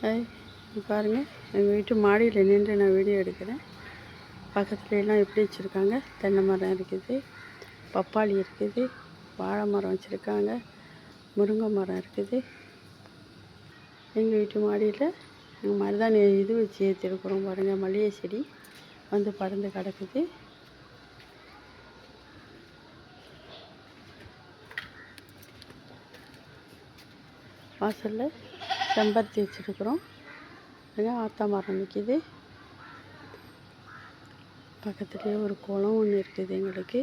Hi பாருங்கள் எங்கள் வீட்டு மாடியில் நின்று நான் வீடியோ எடுக்கிறேன். பக்கத்துல எல்லாம் எப்படி வச்சுருக்காங்க? தென்னை மரம் இருக்குது பப்பாளி இருக்குது வாழை மரம் வச்சுருக்காங்க முருங்கை மரம் இருக்குது. எங்கள் வீட்டு மாடியில் நாங்கள் மருதாணி இது வச்சு ஏற்றிருக்குறோம் பாருங்கள் மல்லிகை செடி வந்து படர்ந்து கிடக்குது. வாசலில் செம்பருத்தி வச்சுருக்குறோம். ஆத்தா மரம் நிற்கிது பக்கத்துலேயே ஒரு குளம் ஒன்று இருக்குது எங்களுக்கு.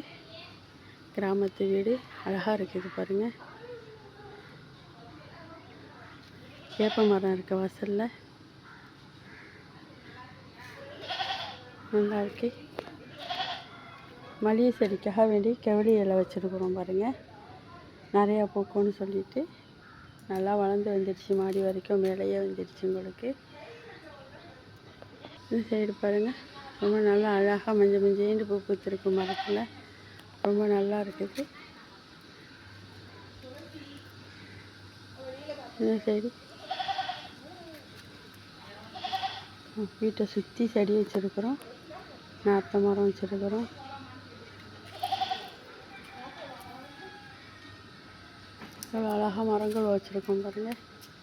கிராமத்து வீடு அழகாக இருக்குது பாருங்கள் வேப்ப மரம் இருக்குது வாசலில். நல்லா இருக்கு மளிகை செடிக்காக வேண்டி கெவளி இலை வச்சுருக்குறோம் பாருங்கள் நிறையா பூக்கும்னு சொல்லிவிட்டு நல்லா வளர்ந்து வந்துடுச்சு மாடி வரைக்கும் மேலேயே வந்துடுச்சு உங்களுக்கு. இந்த சைடு பாருங்கள் ரொம்ப நல்லா அழகாக மஞ்சள் மஞ்சேண்டு பூ பூத்திருக்கு மரத்தில். ரொம்ப நல்லா இருக்குது. இந்த சைடு. வீட்டை சுற்றி செடி வச்சுருக்குறோம் நார்த்த மரம் வச்சுருக்குறோம். எவ்வளோ அழகாக மரங்கள் வச்சுருக்கோம் பாருங்கள்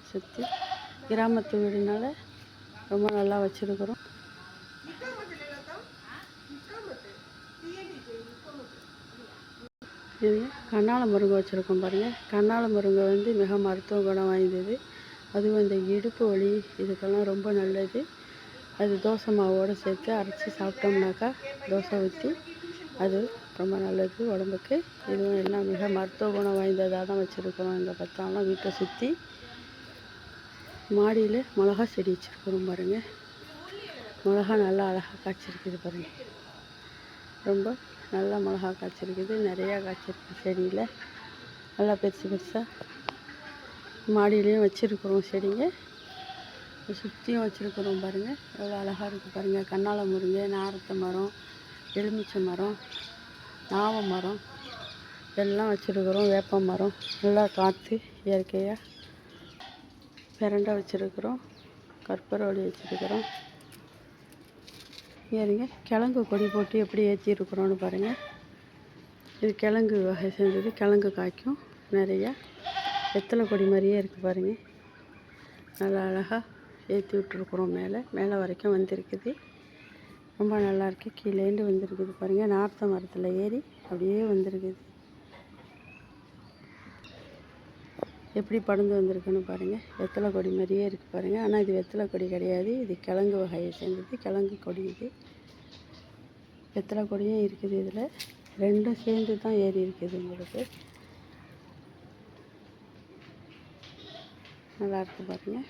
சுற்றி கிராமத்து வீடுனால ரொம்ப நல்லா வச்சுருக்குறோம். இது கண்ணால முருங்கை வச்சுருக்கோம் பாருங்கள் கண்ணால முருங்கை வந்து மிக மருத்துவ குணம் வாய்ந்தது. அதுவும் இந்த இடுப்பு வலி இதுக்கெல்லாம் ரொம்ப நல்லது. அது தோசை மாவோடு சேர்த்து அரைச்சி சாப்பிட்டோம்னாக்கா தோசை ஊற்றி அது ரொம்ப நல்லது உடம்புக்கு. இதுவும் எல்லாம் மிக மருத்துவ குணம் வாய்ந்ததாக தான் வச்சுருக்குறோம். இந்த பத்தாலும் வீட்டை சுற்றி மாடியில் மிளகா செடி வச்சுருக்குறோம் பாருங்கள் மிளகா நல்லா அழகாக காய்ச்சிருக்குது பாருங்கள் ரொம்ப நல்லா மிளகா காய்ச்சிருக்குது. நிறையா காய்ச்சிருக்கு செடியில். நல்லா பெருசு பெருசாக மாடியிலையும் வச்சுருக்குறோம் செடிங்க. சுற்றியும் வச்சுருக்குறோம் பாருங்கள் எவ்வளோ அழகாக இருக்குது பாருங்கள் கண்ணால முருங்கை நாரத்தை மரம் எலுமிச்சை மரம் நாவ மரம். எல்லாம் வச்சுருக்குறோம் வேப்ப மரம். நல்லா காற்று இயற்கையாக பிரண்டை வச்சுருக்குறோம் கற்பூரவள்ளி வச்சுருக்குறோம். ஏறிங்க கிழங்கு கொடி போட்டு எப்படி ஏற்றிருக்குறோன்னு பாருங்கள் இது கிழங்கு வகை செஞ்சது கிழங்கு காய்க்கும் நிறையா. வெத்தலை கொடி மாதிரியே இருக்குது பாருங்கள் நல்லா அழகாக ஏற்றி விட்ருக்குறோம் மேலே. மேலே வரைக்கும் வந்திருக்குது. ரொம்ப நல்லாயிருக்கு. கீழேந்து வந்திருக்குது பாருங்கள் நார்த்த மரத்தில் ஏறி அப்படியே வந்திருக்குது. எப்படி படர்ந்து வந்திருக்குன்னு பாருங்கள் வெத்தலை கொடி மாதிரியே இருக்குது பாருங்கள் ஆனால் இது வெத்தலை கொடி கிடையாது. இது கிழங்கு வகையை சேர்ந்தது. கிழங்கு கொடி இது. வெத்தலை கொடியும் இருக்குது இதில். ரெண்டும் சேர்ந்து தான் ஏறி இருக்குது உங்களுக்கு. நல்லாயிருக்கு பாருங்கள்